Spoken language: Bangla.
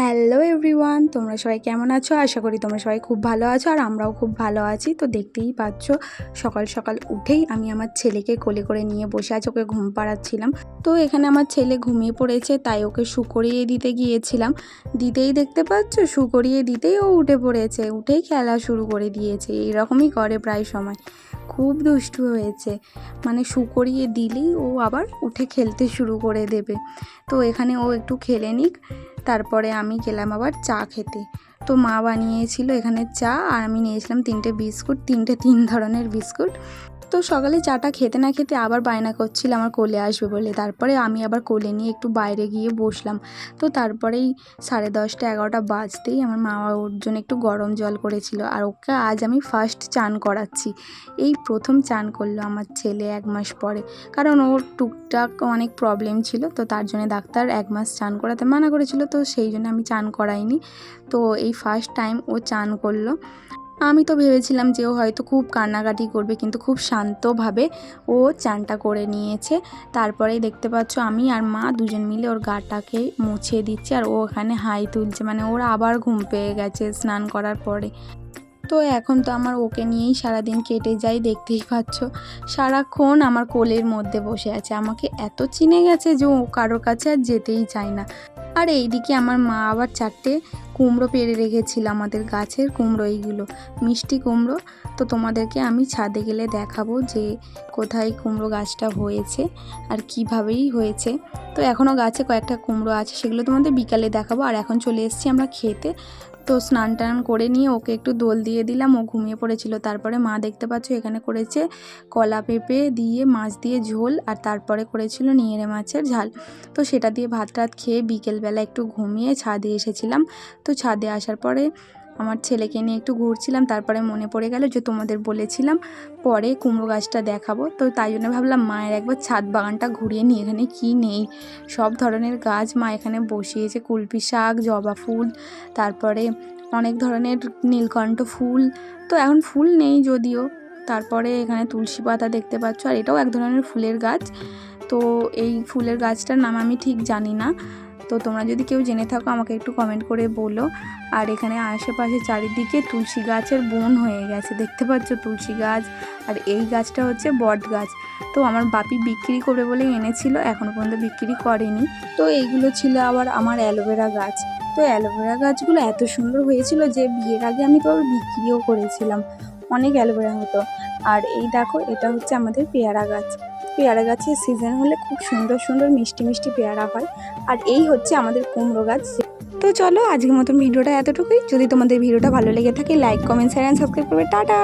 হ্যালো এভরিওয়ান তোমরা সবাই কেমন আছো? আশা করি তোমরা সবাই খুব ভালো আছো আর আমরাও খুব ভালো আছি। তো দেখতেই পাচ্ছ, সকাল সকাল উঠেই আমি আমার ছেলেকে কোলে করে নিয়ে বসে আছি, ওকে ঘুম পাড়াচ্ছিলাম। তো এখানে আমার ছেলে ঘুমিয়ে পড়েছে, তাই ওকে শু করিয়ে দিতে গিয়েছিলাম। দিতেই দেখতে পাচ্ছ, শু করিয়ে দিতেই ও উঠে পড়েছে, উঠেই খেলা শুরু করে দিয়েছে এইরকমই করে প্রায় সময়। খুব দুষ্টু হয়েছে। মানে শুকরিয়ে দিলেই ও আবার উঠে খেলতে শুরু করে দেবে। তো এখানে ও একটু খেলে নিক, তারপরে আমি গেলাম আবার চা খেতে। তো মা বানিয়েছিল এখানে চা, আর আমি নিয়েছিলাম তিনটে বিস্কুট, তিনটে তিন ধরনের বিস্কুট। তো সকালে চাটা খেতে না খেতে আবার বায়না করছিল আমার কোলে আসবে বলে। তারপরে আমি আবার কোলে নিয়ে একটু বাইরে গিয়ে বসলাম। তো তারপরেই সাড়ে দশটা এগারোটা বাজতেই আমার মা ওর জন্য একটু গরম জল করেছিল আর ওকে আজ আমি ফার্স্ট চান করাচ্ছি। এই প্রথম চান করল আমার ছেলে এক মাস পরে। কারণ ওর টুকটাক অনেক প্রবলেম ছিল তো তার জন্য ডাক্তার এক মাস চান করাতে মানা করেছিল তো সেই জন্য আমি চান করাইনি। তো এই ফার্স্ট টাইম ও চান করল। আমি তো ভেবেছিলাম যে ও হয়তো খুব কান্নাকাটি করবে, কিন্তু খুব শান্তভাবে ও চানটা করে নিয়েছে। তারপরেই দেখতে পাচ্ছ আমি আর মা দুজন মিলে ওর গাটাকে মুছে দিচ্ছি আর ও ওখানে হাই তুলছে। মানে ওর আবার ঘুম পেয়ে গেছে স্নান করার পরে। তো এখন তো আমার ওকে নিয়েই সারাদিন কেটে যায়, দেখতেই পাচ্ছ। সারাক্ষণ আমার কোলের মধ্যে বসে আছে। আমাকে এত চিনে গেছে যে ও কারোর কাছে আর যেতেই চায় না। আর এইদিকে আমার মা আবার চারটে কুমড়ো পেরে রেখেছিল আমাদের গাছের কুমড়ো এইগুলো। মিষ্টি কুমড়ো, তো তোমাদেরকে আমি ছাদে গেলে দেখাবো যে কোথায় কুমড়ো গাছটা হয়েছে আর কিভাবেই হয়েছে। তো এখনও গাছে কয়েকটা কুমড়ো আছে, সেগুলো তোমাদের বিকালে দেখাবো। আর এখন চলে এসেছি আমরা খেতে। তো স্নান টান করে নিয়ে ওকে একটু দোল দিয়ে দিলাম, ও ঘুমিয়ে পড়েছিল। তারপরে মা দেখতে পাচ্ছ এখানে করেছে কলা পেঁপে দিয়ে, মাছ দিয়ে ঝোল, আর তারপরে করেছিল নিয়েরে মাছের ঝাল। তো সেটা দিয়ে ভাত টাত খেয়ে বিকেলবেলা একটু ঘুমিয়ে ছাদে এসেছিলাম। তো ছাদে আসার পরে আমার ছেলেকে নিয়ে একটু ঘুরছিলাম, তারপরে মনে পড়ে গেল যে তোমাদের বলেছিলাম পরে কুমড়ো গাছটা দেখাবো। তো তাই জন্য ভাবলাম মায়ের একবার ছাদ বাগানটা ঘুরিয়ে নিই, এখানে কি নেই? সব ধরনের গাছ মা এখানে বসিয়েছে, কুলপি শাক, জবা ফুল, তারপরে অনেক ধরনের নীলকণ্ঠ ফুল। তো এখন ফুল নেই যদিও, তারপরে এখানে তুলসী পাতা দেখতে পাচ্ছ, আর এটাও এক ধরনের ফুলের গাছ। তো এই ফুলের গাছটার নাম আমি ঠিক জানি না। তো তোমরা যদি কেউ জেনে থাকো, আমাকে একটু কমেন্ট করে বলো। আর এখানে আশেপাশে চারিদিকে তুলসী গাছের বন হয়ে গেছে। দেখতে পাচ্ছ তুলসী গাছ, আর এই গাছটা হচ্ছে বট গাছ। তো আমার বাপি বিক্রি করবে বলে এনেছিল এখনও পর্যন্ত বিক্রি করেনি। তো এইগুলো ছিল আবার আমার অ্যালোভেরা গাছ। তো অ্যালোভেরা গাছগুলো এত সুন্দর হয়েছিল যে বিয়ের আগে আমি তো বিক্রিও করেছিলাম। অনেক অ্যালোভেরা হতো। আর এই দেখো, এটা হচ্ছে আমাদের পেয়ারা গাছ। পেয়ারা গাছের সিজন হলে খুব সুন্দর সুন্দর মিষ্টি মিষ্টি পেয়ারা হয়। আর এই হচ্ছে আমাদের কুমড়ো গাছ। তো চলো আজকের মতন ভিডিওটা এতটুকুই। যদি তোমাদের ভিডিওটা ভালো লেগে থাকে like comment share and subscribe করবে। টাটা!